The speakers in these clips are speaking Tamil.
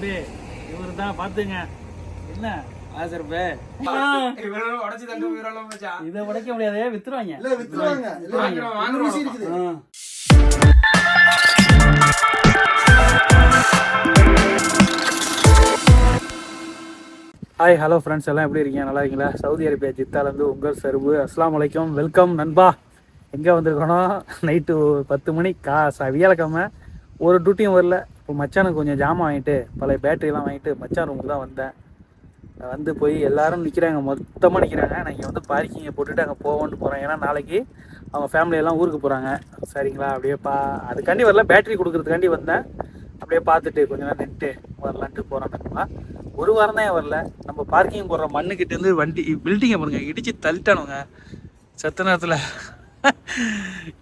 தம்பி இவரு தான் பாத்துங்க என்ன ஆசர்பே ஆ, இவரோட உடைச்சு மச்சான் இதை உடைக்க முடியாது. வித்துருவாங்க. இல்ல வித்துருவாங்க. இல்ல வாங்குறோம், வாங்குறோம். ஊசி இருக்குது. ஆ. ஹாய் ஹலோ ஃப்ரெண்ட்ஸ் எல்லாம் எப்படி இருக்கீங்க? நல்லா இருக்கீங்களா? சவுதி அரேபியா ஜித்தாலேருந்து உங்கள் சருபு அஸ்லாம் வலைக்கம் வெல்கம் நண்பா. எங்கே வந்திருக்கோனோ நைட்டு பத்து மணி. கா ச வியாழக்கிழமை. ஒரு டியூட்டியும் வரல. இப்போ மச்சானுக்கு கொஞ்சம் ஜாமான் வாங்கிட்டு பழைய பேட்டரிலாம் வாங்கிட்டு மச்சான் ரூமுக்கு தான் வந்தேன். வந்து போய் எல்லாரும் நிற்கிறாங்க மொத்தமாக நிற்கிறாங்க நான் இங்கே வந்து பார்க்கிங்கை போட்டுட்டு அங்கே போவோன்ட்டு போகிறேன் ஏன்னா நாளைக்கு அவங்க ஃபேமிலியெல்லாம் ஊருக்கு போகிறாங்க சரிங்களா? அப்படியே பா அதுக்காண்டி வரல பேட்டரி கொடுக்குறதுக்காண்டி வந்தேன். அப்படியே பார்த்துட்டு கொஞ்ச நேரம் நின்றுட்டு வரலான்ட்டு போகிறேன் நண்பா ஒரு வாரம் தான் வரல? நம்ம பார்க்கிங் போடுற மண்ணுக்கிட்டேருந்து வண்டி பில்டிங்கை பாருங்க இடித்து தள்ளிட்டானுங்க. சத்த நேரத்தில்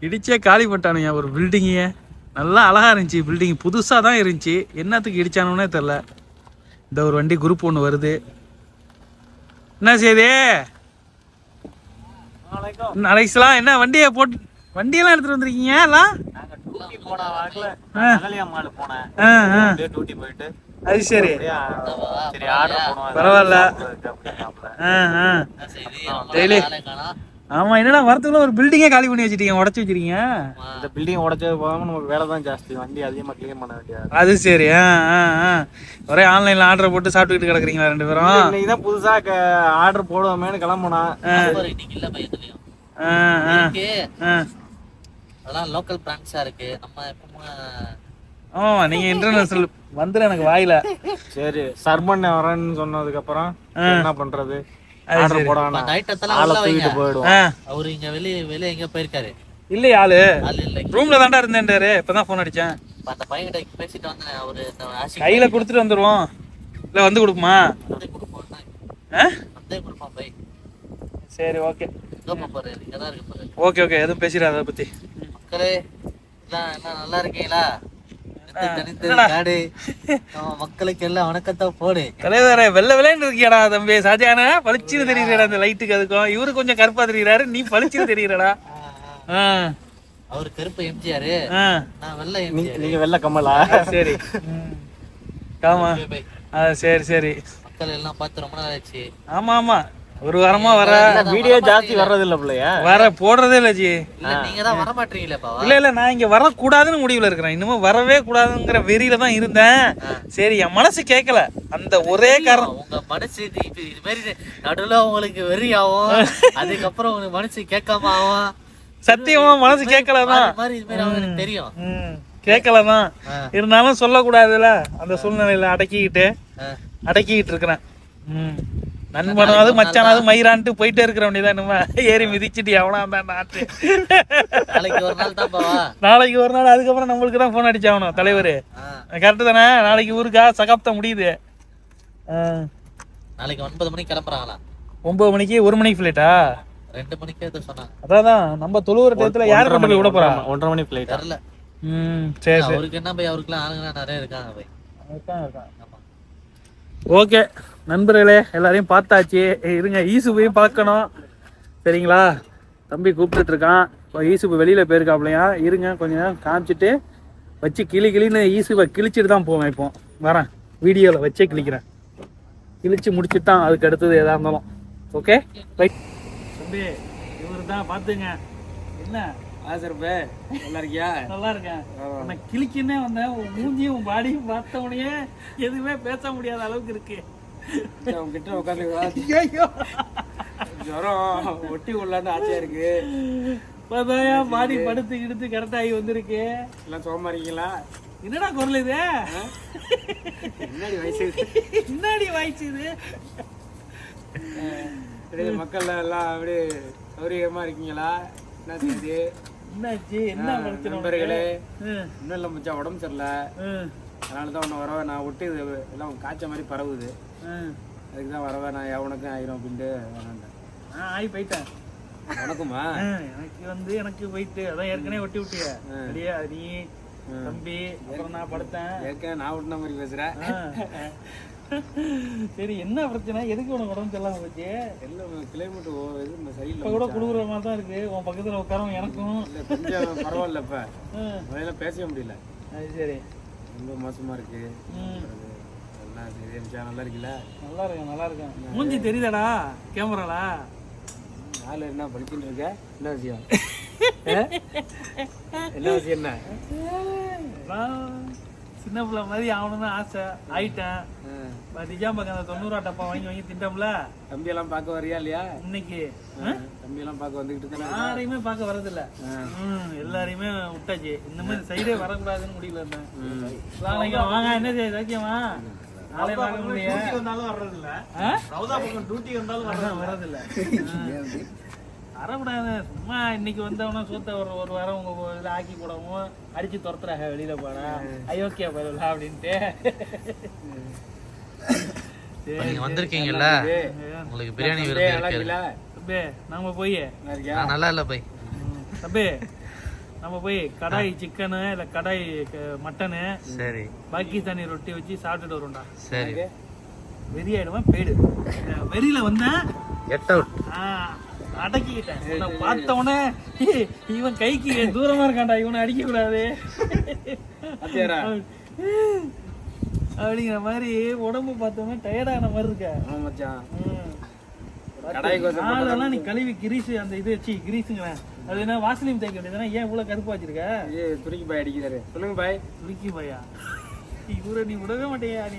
இடிச்சே காலி பண்ணிட்டானுங்க ஒரு பில்டிங்கையே நல்லா அழகா இருந்துச்சு. பில்டிங் புதுசாக தான் இருந்துச்சு. என்னத்துக்கு இடிச்சானுன்னே தெரில இந்த ஒரு வண்டி குரூப் ஒன்று வருது. என்ன செய்யுது அலைஸ்லாம் என்ன வண்டியை போட்டு வண்டியெல்லாம் எடுத்துட்டு வந்திருக்கீங்க? எல்லாம். அது சரி. பரவாயில்ல. டெய்லி. ஆமா என்னடா வரத்துக்குள்ள ஒரு பில்டிங்கே காலி பண்ணி வச்சிட்டீங்க உடச்சி வச்சிருக்கீங்க? இந்த பில்டிங் உடைச்சது போகாம நமக்கு வேலை தான் ஜாஸ்தி வண்டி அதிகமா கிளீன் பண்ண வேண்டியது அது சரி ஆ ஆ ஆ. ஒரே ஆன்லைன்ல ஆர்டர் போட்டு சாப்பிட்டுக்கிட்டு கிடக்குறீங்களா ரெண்டு பேரும்? இன்னைக்கு தான் புதுசா ஆர்டர் போடுவோமேனு கிளம்புனா. ஆ. ஆ ஆ. அதெல்லாம் லோக்கல் பிராண்ட்ஸா இருக்கு. நம்ம எப்பவுமே ஆமா நீங்க இன்டர்நேஷனல் வந்துடும் எனக்கு வாயில. சரி சர்மன் வரேன்னு சொன்னதுக்கு அப்புறம் என்ன பண்றது? ஆர்டர் போடாம நைட் எத்தெல்லாம் ஆளை உள்ள வைங்க. போயிடுவோம். அவரு இங்க வெளிய வெளிய எங்க போயிருக்காரு. இல்லையா ஆளு. இல்ல. ரூம்ல தாண்டா இருந்தேன்டாரு. இப்பதான் ஃபோன் அடிச்சேன். அந்த பையன்கிட்ட பேசிட்டு வந்தேன். அவரு கையில கொடுத்துட்டு வந்துருவோம். இல்ல வந்து கொடுக்குமா? சரி ஓகே. Okay okay. எதுவும் பேசிடாத அதை பத்தி. மக்களே எல்லாம் என்ன நல்லா இருக்கீங்களா? காடு. நம்ம மக்களுக்கு எல்லாம் வணக்கத்தை போடு. தலைவரே வெள்ளை வெள்ளைன்னு இருக்கியாடா தம்பி? சாஜான பளிச்சுன்னு தெரியுறடா அந்த லைட்டுக்கு அதுக்கும். இவரு கொஞ்சம் கருப்பா தெரியுறாரு நீ பளிச்சுன்னு தெரியுறடா. அவரு கருப்பு எம்ஜிஆர். நான் வெள்ளை நீங்க வெள்ள கமலா. சரி. ஆமா. சரி சரி. மக்கள் எல்லாம் பார்த்து ரொம்ப நாள் ஆச்சு. ஆமா ஆமா. ஒரு வாரமா வர. வீடியோ ஜாஸ்தி வர்றது இல்ல பிள்ளையா? வர போடுறதே இல்ல ஜி. நீங்க தான் வர மாட்டீங்களேப்பா இல்ல இல்ல நான் இங்க வரக்கூடாதுன்னு முடிவுல இருக்கிறேன். இன்னமும் வரவே கூடாதுங்கிற வெறியில தான் இருந்தேன். சரி என் மனசு கேட்கல அந்த ஒரே காரணம் உங்க மனசு இது மாதிரி நடுவுல உங்களுக்கு வெறி ஆகும் அதுக்கப்புறம் உங்களுக்கு மனசு கேட்காம ஆகும். சத்தியமா மனசு கேட்கலதான். தெரியும். ம் கேட்கலதான். இருந்தாலும் சொல்லக்கூடாதுல்ல. அந்த சூழ்நிலையில அடக்கிக்கிட்டு. அடக்கிக்கிட்டு இருக்கிறேன். ம். நண்பனாவது மச்சானாவது மயிரான்ட்டு போயிட்டே இருக்கிற வேண்டியதான் இனிமே ஏறி மிதிச்சிட்டு எவனா தான் நாட்டு நாளைக்கு ஒரு நாள் தான் பாவா நாளைக்கு ஒரு நாள் அதுக்கப்புறம் நம்மளுக்கு தான் ஃபோன் அடிச்சாகணும் தலைவர். கரெக்டு தானே? நாளைக்கு ஊருக்கா? சகாப்தம் முடியுது. நாளைக்கு ஒன்பது மணிக்கு கிளம்புறாங்களா? ஒன்பது மணிக்கு ஒரு மணிக்கு ஃபிளைட்டா ரெண்டு மணிக்கு சொன்னாங்க அதான் நம்ம தொழுவுற டயத்துல யார் கொண்டு போய் விட போறா? ஒன்றரை மணி பிளைட் தெரியல. ம் சரி சரி. அவருக்கு என்ன போய் அவருக்குலாம் ஆளுங்கலாம் நிறைய இருக்காங்க போய். ஆமா. ஓகே. நண்பர்களே எல்லாரையும் பார்த்தாச்சு. இருங்க ஈசுபையும் பார்க்கணும். சரிங்களா? தம்பி கூப்பிட்டுட்டு இருக்கான் இப்போ ஈசுப்பு வெளியில் போயிருக்காப்லையா இருங்க கொஞ்ச நேரம் காமிச்சிட்டு வச்சு கிளி கிளின்னு ஈசுவை கிழிச்சிட்டு தான் போவேன் இப்போ. வரேன். வீடியோவில் வச்சே கிழிக்கிறேன். கிழிச்சு முடிச்சுட்டு தான் அதுக்கு அடுத்தது எதாக இருந்தாலும். ஓகே? ரைட் தம்பி இவர் தான் பார்த்துங்க. என்ன? ஆசர்பே நல்லா இருக்கியா? நல்லா இருக்கேன். நான் கிழிக்குன்னே வந்தேன். உன் மூஞ்சியும் உன் பாடியும் பார்த்த உடனே எதுவுமே பேச முடியாத அளவுக்கு இருக்கு. உங்ககிட்ட உட்காந்து ஜுரம். ஒட்டி உள்ளான்னு ஆசையா இருக்கு? பார்த்தாயா பாடி படுத்து கிடுத்து கரெக்டாகி வந்திருக்கு. எல்லாம் சோமா இருக்கீங்களா? என்னடா குரல் இது? முன்னாடி வயசு என்னடி வாய்ச்சு இது? அப்படியே மக்கள் எல்லாம் அப்படியே சௌரியமா இருக்கீங்களா? என்ன செய்யுது? என்னாச்சு? என்ன நண்பர்களே இன்னும் இல்லை மச்சான் உடம்பு சரியில்லை. அதனால தான் உன்னை வரவே நான் ஒட்டி இது எல்லாம் காய்ச்ச மாதிரி பரவுது. அதுக்கு தான் வரவே நான் எவனுக்கும் ஆயிரும் அப்படின்ட்டு வேணாண்டேன் ஆ ஆகி போயிட்டேன். உனக்குமா? எனக்கு வந்து எனக்கு போயிட்டு அதான் ஏற்கனவே ஒட்டி விட்டிய. சரியா நீ தம்பி அப்புறம் நான் படுத்தேன். ஏற்கனவே நான் விட்டுன மாதிரி பேசுகிறேன். சரி என்ன பிரச்சனை? எதுக்கு உனக்கு உடம்பு சரியில்லாம போச்சு? எல்லாம் கிளைமேட் இது இப்ப சரியில்லை கூட குடுக்குற மாதிரி தான் இருக்கு. உன் பக்கத்துல உட்காரவும் எனக்கும். கொஞ்சம் பரவாயில்ல இப்போ. ஆ, முதல்ல பேசவே முடியல. அது சரி. ரொம்ப மோசமா இருக்கு. என்ன சரி மச்சான் நல்லா இருக்குல்ல நல்லா இருக்கேன் நல்லா இருக்கேன். மூஞ்சி தெரியுதாடா? கேமரால? நாலு என்ன படிச்சுட்டு இருக்க? என்ன விஷயம்? என்ன விஷயம் என்ன? சின்ன பிள்ளை மாதிரி ஆகணும்னு ஆசை. ஆயிட்டேன். நிஜாம் பக்கம் அந்த தொண்ணூறா டப்பா வாங்கி வாங்கி திண்டோம்ல தம்பி எல்லாம் பார்க்க வரியா இல்லையா? இன்னைக்கு. தம்பி எல்லாம் பார்க்க வந்துகிட்டு தானே யாரையுமே பார்க்க வரதில்ல. ம், எல்லாரையுமே விட்டாச்சு. இந்த மாதிரி சைடே வரக்கூடாதுன்னு முடியல இருந்தேன். வாங்க. என்ன செய்ய சாக்கியமா? வரக்கூடாது. சும்மா இன்னைக்கு வந்தவனா சூத்த ஒரு ஒரு வாரம் உங்க இதில் ஆக்கி போடவும் அடிச்சு துரத்துறாங்க வெளியில போனா. அயோக்கியா பதிலா அப்படின்ட்டு. நீங்க வந்திருக்கீங்கல்ல? உங்களுக்கு பிரியாணி விருந்து நல்லா இருக்கு நம்ம போய். நல்லா இருக்கியா நான் நல்லா இல்ல பை தம்பி நம்ம போய் கடாய் சிக்கனு இல்ல கடாய் மட்டனு சரி. பாகிஸ்தானி ரொட்டி வச்சு சாப்பிட்டுட்டு வரும்டா சரி. வெறி ஆயிடுமா போயிடு வெறியில வந்தேன் கெட் அவுட் அடக்கிக்கிட்டேன். உன்னை பார்த்த உடனே இவன் கைக்கு தூரமா இருக்கான்டா. இவனை அடிக்க கூடாது? அப்படிங்கிற மாதிரி உடம்பு பார்த்தோமே டயர்டான மாதிரி இருக்க. ஆமா மச்சான். ம். கடாய் நீ கழுவி கிரீஸ் அந்த இது வச்சு கிரீஸுங்கிறேன் அது என்ன வாசலையும் தேய்க்க வேண்டியதுனா ஏன் இவ்வளவு கருப்பா வச்சிருக்க? ஏ துருக்கி பாய் அடிக்கிறாரு. சொல்லுங்க பாய். துருக்கி பையா? இவரை நீ விடவே மாட்டேயா நீ?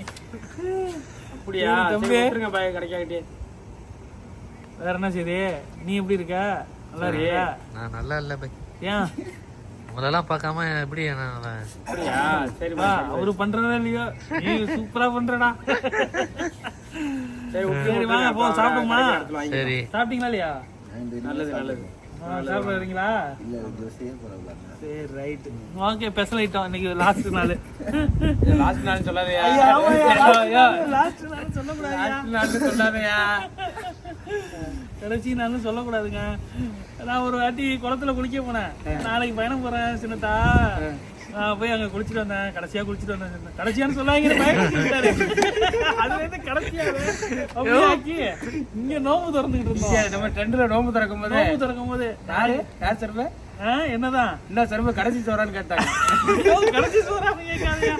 அப்படியா? தம்பி. பாய் கிடைக்காகிட்டே வேற என்ன சரி நீ எப்படி இருக்க? நல்லா இருக்கியா? நான் நல்லா இல்ல பை ஏன்? உங்களெல்லாம் பார்க்காம எப்படி நான் அப்படியா? சரி வா அவரு பண்றதா இல்லையோ? நீ சூப்பரா பண்றடா. சரி வாங்க. போ சாப்பிடுமா. சரி. சாப்பிட்டீங்களா இல்லையா? நல்லது நல்லது. சாப்பிடுறீங்களா சரி ரைட்டு ஓகே ஸ்பெஷல் ஐட்டம் இன்னைக்கு லாஸ்ட் நாள். லாஸ்ட் நாள் சொல்லாதயா? லாஸ்ட் நாள் சொல்லக்கூடாது லாஸ்ட் நாள் சொல்லாதயா? கடைசி நாள்னு சொல்லக்கூடாதுங்க. நான் ஒரு வாட்டி குளத்துல குளிக்க போனேன். நாளைக்கு பயணம் போறேன் சின்னதா நான் போய் அங்க குளிச்சுட்டு வந்தேன். கடைசியா குளிச்சுட்டு வந்தேன். கடைசியான்னு சொல்லாங்க அதுல இருந்து கடைசியா இங்க நோம்பு திறந்துகிட்டு இருந்தோம். நம்ம ட்ரெண்ட்ல நோம்பு திறக்கும் போது நோம்பு திறக்கும் போது யாரு? யார் சர்பு ஆ, என்னதான்? என்ன சர்பு கடைசி சோறான்னு கேட்டாங்க. கடைசி சோறான்னு கேட்காதயா.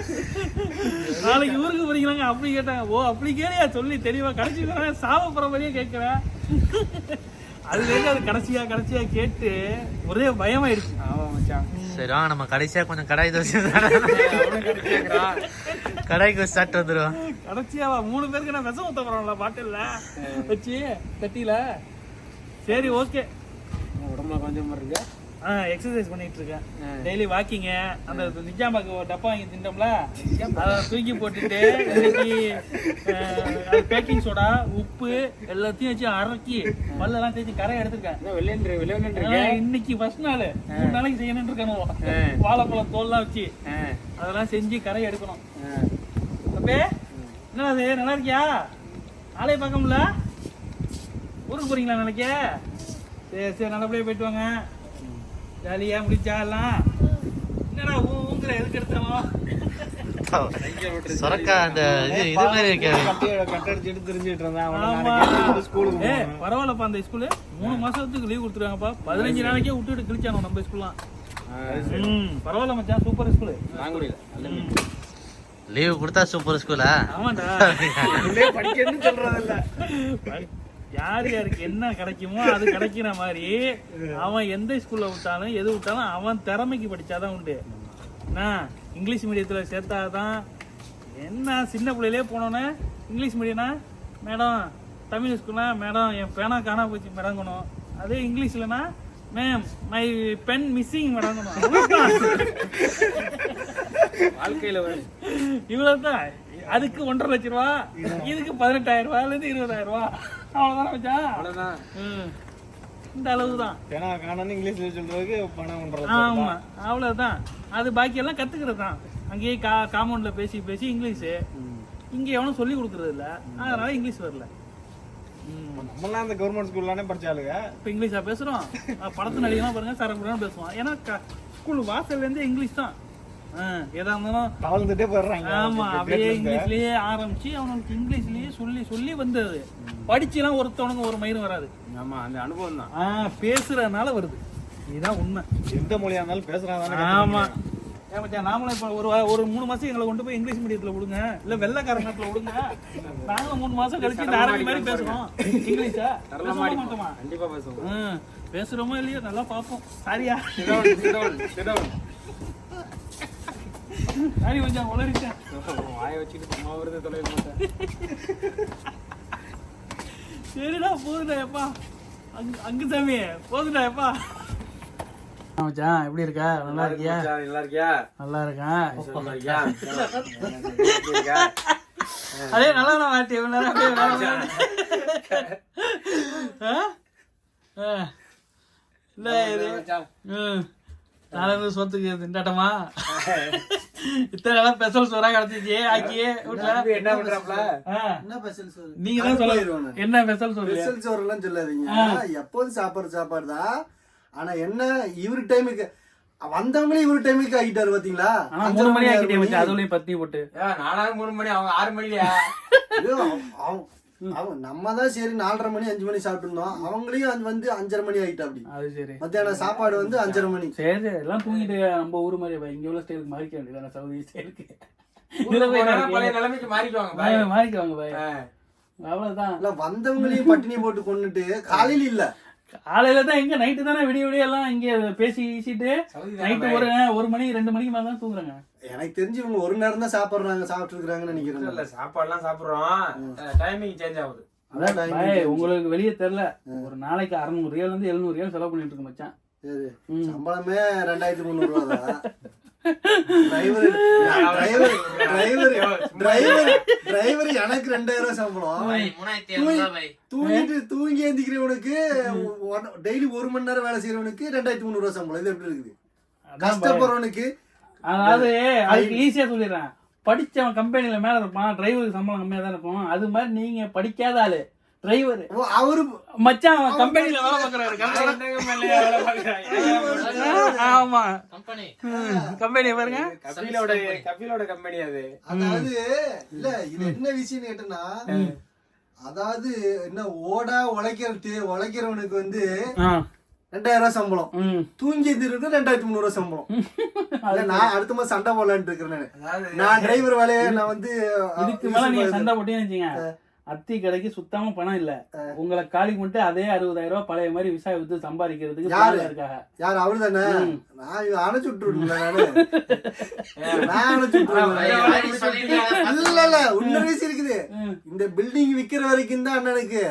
நாளைக்கு ஊருக்கு போறீங்களாங்க? அப்படி கேட்டாங்க. ஓ அப்படி கேளியா? சொல்லி தெளிவா கடைசி சோறா சாவ போற மாதிரியே கேட்கிறேன் அதுல இருந்து அது கடைசியா கடைசியா கேட்டு ஒரே பயமாயிடுச்சு. ஆமா மச்சான். சரி வாங்க நம்ம கடைசியா கொஞ்சம் கடாய் தோசை கடாய்க்கு ஸ்டார்ட் வந்துருவோம் கடைசியா மூணு பேருக்கு நான் விஷம் ஊத்த போறோம்ல பாட்டில்ல. வச்சு தட்டியில சரி ஓகே. உடம்புல கொஞ்சம் இருக்கு? எக்ஸசைஸ் பண்ணிட்டு இருக்கேன். டெய்லி வாக்கிங்க அந்த நிஜாமாக்கு ஒரு டப்பா வாங்கி திண்டோம்ல அதை தூக்கி போட்டுட்டு இன்னைக்கு பேக்கிங் சோடா உப்பு எல்லாத்தையும் வச்சு அரைக்கி பல்லெல்லாம் தேய்ச்சி கரை எடுத்துருக்கேன். இன்னைக்கு ஃபர்ஸ்ட் நாள். மூணு நாளைக்கு செய்யணும்னு இருக்கணும். வாழைப்பழம் தோல்லாம் வச்சு. அதெல்லாம் செஞ்சு கரை எடுக்கணும். அப்பே என்ன அது நல்லா இருக்கியா? ஆளைய பார்க்க முடியல? ஊருக்கு போறீங்களா நாளைக்கு? சரி சரி நல்லபடியா போயிட்டு வாங்க. ஜாலியா முடிச்சா எல்லாம் என்னடா ஊ- ஊங்குற எதுக்கு எடுத்தாலும் சொரக்கா அந்த இது இது மாதிரி இருக்காது. பரவாயில்லப்பா அந்த ஸ்கூலு மூணு மாசத்துக்கு லீவ் கொடுத்துருவாங்கப்பா பதினஞ்சு நாளைக்கே விட்டுட்டு கிழிச்சானோ நம்ம ஸ்கூல்லாம் ம் பரவாயில்ல மச்சான் சூப்பர் ஸ்கூலு லீவு கொடுத்தா சூப்பர் ஸ்கூலா ஆமாண்டா. படிக்கணும்னு சொல்றது இல்ல யார் யாருக்கு என்ன கிடைக்குமோ அது கிடைக்கிற மாதிரி அவன் எந்த ஸ்கூல்ல விட்டாலும் எது விட்டாலும் அவன் திறமைக்கு படிச்சாதான் உண்டு. என்ன? இங்கிலீஷ் மீடியத்துல சேர்த்தாதான். என்ன? சின்ன பிள்ளையிலே போனோன்னே இங்கிலீஷ் மீடியம்னா மேடம் தமிழ் ஸ்கூல்னா மேடம் என் பேனா காணா போச்சு மிறங்கணும் அதே இங்கிலீஷ்லனா மேம் மை பென் மிஸ்ஸிங் மேடங்கணும் வாழ்க்கையில வரும் இவ்வளவுதான். அதுக்கு ஒன்றரை லட்ச ரூபா இதுக்கு பதினெட்டாயிரம் ரூபாயில இருந்து இருபதாயிரம் ரூபா. அவ்வளவுதானே மச்சான்? அவ்வளவுதான். ம். இந்த அளவு தான் ஏன்னா காணன்னு இங்கிலீஷ்ல சொல்றதுக்கு பணம் பண்றது ஆமா அவ்வளவுதான். அது பாக்கி எல்லாம் கத்துக்கிறது தான் அங்கேயே கா காம்பவுண்ட்ல பேசி பேசி இங்கிலீஷு. இங்க எவனும் சொல்லி கொடுக்கறது இல்ல. அதனால இங்கிலீஷ் வரல. ம். நம்மலாம் அந்த கவர்மெண்ட் ஸ்கூல்லானே படிச்சாளுங்க இப்ப இங்கிலீஷா பேசுறோம். படத்து நடிகலாம் பாருங்க சரக்குறான்னு பேசுவான். ஏன்னா ஸ்கூல் வாசல்ல இருந்தே இங்கிலீஷ் தான். எதா இருந்தாலும் தவழ்ந்துட்டே போயிடுறாங்க. ஆமா அப்படியே இங்கிலீஷ்லயே ஆரம்பிச்சு அவனுக்கு இங்கிலீஷ்லயே சொல்லி சொல்லி வந்தது. படிச்சுலாம் ஒருத்தவனுக்கு ஒரு மயிரும் வராது. ஆமா அந்த அனுபவம் தான் பேசுறதுனால வருது. இதுதான் உண்மை. எந்த மொழியா இருந்தாலும் பேசுறாங்க ஆமா. ஏன் மச்சான் நாமளும் இப்போ ஒரு ஒரு மூணு மாசம் எங்களை கொண்டு போய் இங்கிலீஷ் மீடியத்துல விடுங்க. இல்ல வெள்ளைக்கார நாட்டுல விடுங்க. நாங்களும் மூணு மாசம் கழிச்சு இந்த அரபி மாதிரி பேசுறோம். இங்கிலீஷா? மாட்டோமா? கண்டிப்பா பேசுவோம். ஆ, பேசுறோமோ இல்லையோ நல்லா பார்ப்போம். சாரியா. சாரி கொஞ்சம் உளறிட்டேன். வாயை வச்சுட்டு சும்மா வருது மாட்டேன் சரிடா போதுடா எப்பா. அங்க அங்க சாமி போதுடா எப்பா. மச்சான் எப்படி இருக்க? நல்லா இருக்கியா? நல்லா இருக்கியா? நல்லா இருக்கேன்? அதே நல்லா நான் மாட்டி சொத்துக்கு திண்டாட்டமா? இத்தனை நாளா ஸ்பெஷல் சோறா கிடைச்சிச்சு ஆக்கி வீட்டுல. என்ன பண்றாப்ல. என்ன ஸ்பெஷல் சோறு நீங்க தான் சொல்ல என்ன ஸ்பெஷல் சோறு ஸ்பெஷல் சோறு எல்லாம் சொல்லாதீங்க. எப்போதும் சாப்பாடு சாப்பாடு தான் ஆனா என்ன இவரு டைமுக்கு வந்தவங்களே இவரு டைமுக்கு ஆகிட்டாரு பாத்தீங்களா? மூணு மணி ஆக்கிட்டே மச்சான் அதுலயும் பத்தி போட்டு. நாலாவது மூணு மணி அவங்க ஆறு மணிலையா ஐயோ, அவ- அவ- அவ- நம்ம தான் சரி நாலரை மணி அஞ்சு மணி சாப்பிட்டு இருந்தோம் அவங்களையும் அது வந்து அஞ்சரை மணி ஆகிட்டா அப்படி. அது சரி. மத்தியானம் சாப்பாடு வந்து அஞ்சரை மணி. சரி சரி எல்லாம் தூங்கிட்டு நம்ம ஊர் மாதிரி. இங்க உள்ள ஸ்டைலுக்கு மாறிக்க வேண்டியதான சவுதி ஸ்டைலுக்கு பழைய நிலைமைக்கு மாறிக்குவாங்க பாய். மாறிக்குவாங்க. அவ்வளவுதான். இல்ல வந்தவங்களையும் பட்டினி போட்டு கொண்டுட்டு காலையில இல்ல. காலையில தான் எங்க நைட்டு தானே விடிய விடிய எல்லாம் இங்க பேசி ஈசிட்டு நைட்டு. ஒரு ஒரு மணி ரெண்டு மணிக்கு மேல தான் தூங்குறாங்க. எனக்கு தெரிஞ்சு இவங்க ஒரு நேரம் தான் சாப்பிடுறாங்க சாப்பிட்டு இருக்காங்கன்னு இல்ல, நினைக்கிறேன் இல்ல, சாப்பாடுலாம் சாப்பிடுறோம். டைமிங் சேஞ்ச் ஆகுது. உங்களுக்கு வெளியே தெரியல. ஒரு நாளைக்கு அறுநூறு ரியால இருந்து எழுநூறு ரியால் செலவு பண்ணிட்டு இருக்கு மச்சான். சம்பளமே ரெண்டாயிரத்தி முந்நூறு ரூபா தான் driver driver driver driver driver எனக்கு ரெண்டாயிரம் சம்பளம். தூங்கிட்டு தூங்கி எந்திக்கிறவனுக்கு டெய்லி ஒரு மணி நேரம் வேலை செய்யறவனுக்கு ரெண்டாயிரத்தி முந்நூறு ரூபாய் சம்பளம். இது எப்படி இருக்குது. கஷ்டப்படுறவனுக்கு அதாவது அதுக்கு ஈஸியா சொல்லிடுறேன். படிச்சவன் கம்பெனில மேல இருப்பான். டிரைவருக்கு சம்பளம் கம்மியா தான் இருக்கும். அது மாதிரி நீங்க படிக்காத ஆளு. டிரைவர் அவரு மச்சான் கம்பெனில வேலை பாக்குறாரு? ஆமா. கம்பெனி கம்பெனி பாருங்க. கபிலோட கபிலோட கம்பெனி அது. அதாவது இல்ல இது என்ன விஷயம் கேட்டனா அதாவது என்ன ஓடா உழைக்கிறது உழைக்கிறவனுக்கு வந்து ரெண்டாயிரம் ரூபாய் சம்பளம். தூங்கி எந்திருக்கு ரெண்டாயிரத்தி முந்நூறு ரூபாய் சம்பளம். இல்ல, நான் அடுத்த மாசம் சண்டை போடலான்ட்டு இருக்கிறேன் நானு. டிரைவர் வேலையை நான் வந்து இதுக்கு மேல நீங்க சண்டை போட்டீங்கன்னு வச்சுங்க அத்தி கடைக்கு சுத்தமா பணம் இல்ல. உங்களை காலி பண்ணிட்டு அதே அறுபதாயிரம் ரூபாய் பழைய மாதிரி விசா வித்து சம்பாதிக்கிறதுக்கு யாரு? இருக்காங்க. யார்? அவரு தானே? நான் இவ அணைச்சு விட்டுருல நானு. நான் அணைச்சு விட்டுருவேன். இல்ல இல்ல விஷயம் இருக்குது. இந்த பில்டிங் விக்கிற வரைக்கும் தான் அண்ணனுக்கு.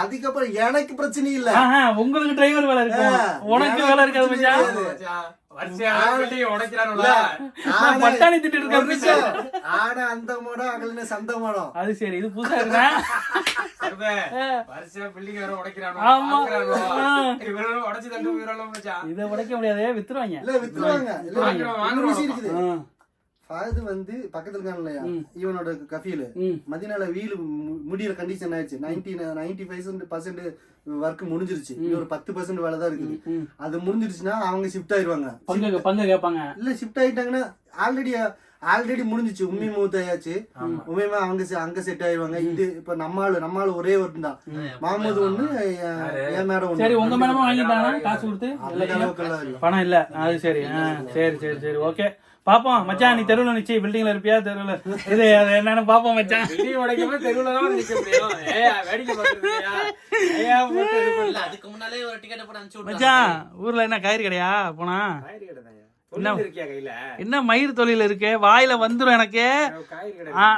அதுக்கப்புறம் எனக்கு பிரச்சனை இல்ல. உங்களுக்கு டிரைவர் வேலை இருக்கும் ஆ, உனக்கு வேலை இருக்காது பட்டாணி திட்டிட்டு ஒரு இருக்க. ஆனா அந்த மடம் அகலின சந்த மடம். அது சரி இது புதுசா இருக்கா. இதை உடைக்க முடியாது வித்துருவாங்க. ஃபாது வந்து பக்கத்துல இருக்கான் இல்லையா? இவனோட கஃபீல். மதினால வீல் முடியிற கண்டிஷன் ஆயிடுச்சு. Ninety ninety five percent work முடிஞ்சிருச்சு. ஒரு பத்து பர்சன்ட் வேலை தான் இருக்குது. அது முடிஞ்சிருச்சுன்னா அவங்க ஷிஃப்ட் ஆயிருவாங்க. பங்கு பங்கு கேட்பாங்க. இல்ல ஷிஃப்ட் ஆயிட்டாங்கன்னா ஆல்ரெடி ஆல்ரெடி முடிஞ்சிச்சு. உண்மை மூத்த ஆயாச்சு. உண்மையுமே அவங்க அங்க செட் ஆயிருவாங்க. இது இப்ப நம்ம ஆளு நம்ம ஆளு ஒரே ஒரு தான் மாமது ஒண்ணு என் மேடம் ஒண்ணு. சரி உங்க மேடமும் வாங்கிட்டானா காசு கொடுத்து? பணம் இல்ல. அது சரி. சரி சரி சரி. ஓகே. பாப்போம் மச்சான் நீ தெருவுல நிச்சு பில்டிங்ல இருப்பியா? தெருவுல. இது அது என்னன்னு பாப்போம் மச்சான். பில்டிங் உடைக்காம தெருவுல தான் நிக்க முடியும். ஏய், வேடிக்கை. இல்ல அதுக்கு முன்னாலே ஒரு டிக்கெட் போட்டு அனுப்பிச்சு மச்சான் ஊர்ல என்ன காய்கறி கடையா? போனா? காய்கறி கடை இருக்கியா கையில? என்ன மயிர் தொழில் இருக்கு? வாயில வந்துரும் எனக்கு. கடை ஆ.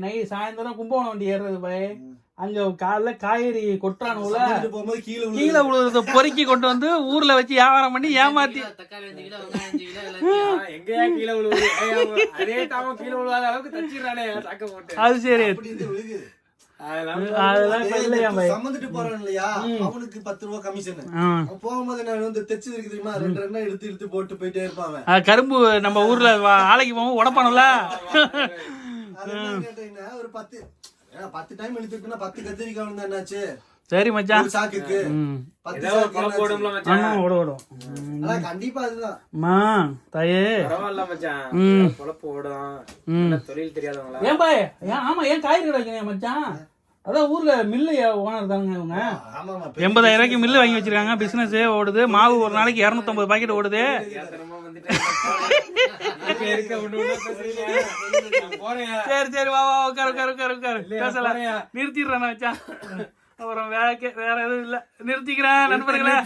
நை சாயந்தரம் கும்பகோணம் வண்டி ஏறுறது பை அங்க காலைல காய்கறி கொட்டுறானுல கீழே விழுறத பொறுக்கி கொண்டு வந்து ஊர்ல வச்சு வியாபாரம் பண்ணி ஏமாத்தி அதே சரி. அவனுக்கு பத்து ரூபா கமிஷன் போகும்போது நான் வந்து தைச்சது இருக்கு தெரியுமா? ரெண்டு ரெண்டா எடுத்து எடுத்து போட்டு போயிட்டே இருப்பான் அவன். ஆ, கரும்பு நம்ம ஊர்ல ஆலைக்கு போவோம் உடப்பானுல ஒரு பத்து ஏன்னா, பத்து டைம் இழுத்துட்டுனா பத்து கத்திரிக்காய் விழுந்தா என்னாச்சு சரி மச்சான் ஒரு சாக்குக்கு. பத்து சாக்கு மச்சான். ஆமா ஓடும் ஓடும் ம். ஆனா கண்டிப்பா அதுதான் மா தாயே பரவாயில்ல மச்சான். ம். பொழப்பு ஓடும். ம். நல்ல தொழில் தெரியாதவங்களா? ஏன் பாய் ஏன் ஆமா ஏன் காய்கறி கடை வைக்கிறீங்க மச்சான் அதான் ஊர்ல மில்லு ஓனர் தானுங்க இவங்க ஆமாமா எண்பதாயிரம் ரூபாய்க்கு மில்லு வாங்கி வச்சிருக்காங்க பிசினஸ் ஓடுது மாவு ஒரு நாளைக்கு இரநூத்தம்பது பாக்கெட் ஓடுது சரி சரி வா வா உட்காரு உட்காரு உட்காரு உட்காரு. பேசல? நிறுத்திடுறேன் வச்சா. அப்புறம் வேற வேற எதுவும் இல்லை. நிறுத்திக்கிறேன் நண்பர்களே.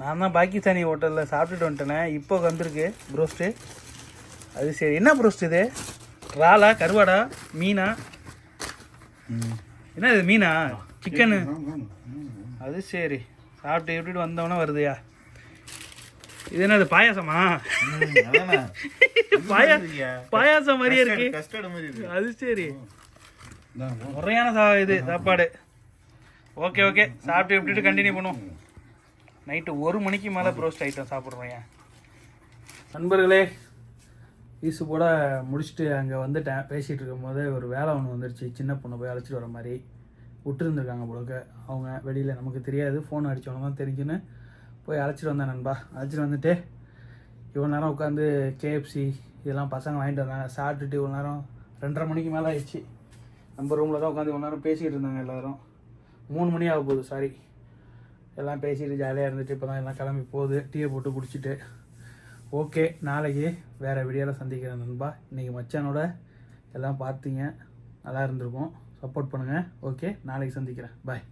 நான் தான் பாகிஸ்தானி ஹோட்டலில் சாப்பிட்டுட்டு வந்துட்டேனே. இப்போ வந்திருக்கு ப்ரோஸ்ட்டு அது சரி. என்ன ப்ரோஸ்ட் இது? இறாலா கருவாடா மீனா? என்ன இது மீனா? சிக்கனு? அது சரி. சாப்பிட்டு எப்படி வந்தவொடனே வருதுயா? இது என்னது பாயாசமா? பாயா பாயாசம் மாதிரியே இருக்கு. அது சரி. முறையான சா இது சாப்பாடு. Okay okay. சாப்பிட்டு எப்படிட்டு கண்டினியூ பண்ணுவோம். நைட்டு ஒரு மணிக்கு மேலே ப்ரோஸ்ட் ஐட்டம் சாப்பிட்றோம் ஏன்? நண்பர்களே ஈசு கூட முடிச்சுட்டு அங்கே வந்துட்டேன். பேசிகிட்டு இருக்கும்போது ஒரு வேலை ஒன்று வந்துருச்சு. சின்ன பொண்ணை போய் அழைச்சிட்டு வர மாதிரி. விட்டுருந்துருக்காங்க போலக்க அவங்க வெளியில் நமக்கு தெரியாது. ஃபோன் அடித்தவங்க தான் தெரிஞ்சுன்னு போய் அழைச்சிட்டு வந்தேன் நண்பா. அழைச்சிட்டு வந்துட்டு இவ்வளோ நேரம் உட்காந்து கேஎஃப்சி இதெல்லாம் பசங்க வாங்கிட்டு வந்தாங்க. சாப்பிட்டுட்டு இவ்வளோ நேரம் ரெண்டரை மணிக்கு மேலே ஆயிடுச்சு. நம்ம ரூமில் தான் உட்காந்து இவ்வளோ நேரம் பேசிகிட்டு இருந்தாங்க எல்லோரும். மூணு மணி ஆக போகுது சாரி எல்லாம் பேசிட்டு ஜாலியாக இருந்துட்டு இப்போ தான் எல்லாம் கிளம்பி போகுது. டீயை போட்டு குடிச்சிட்டு. ஓகே நாளைக்கு வேறு வீடியோவில் சந்திக்கிறேன் நண்பா. இன்றைக்கி மச்சானோட எல்லாம் பார்த்தீங்க. நல்லா இருந்திருக்கும். சப்போர்ட் பண்ணுங்கள் ஓகே நாளைக்கு சந்திக்கிறேன். பாய்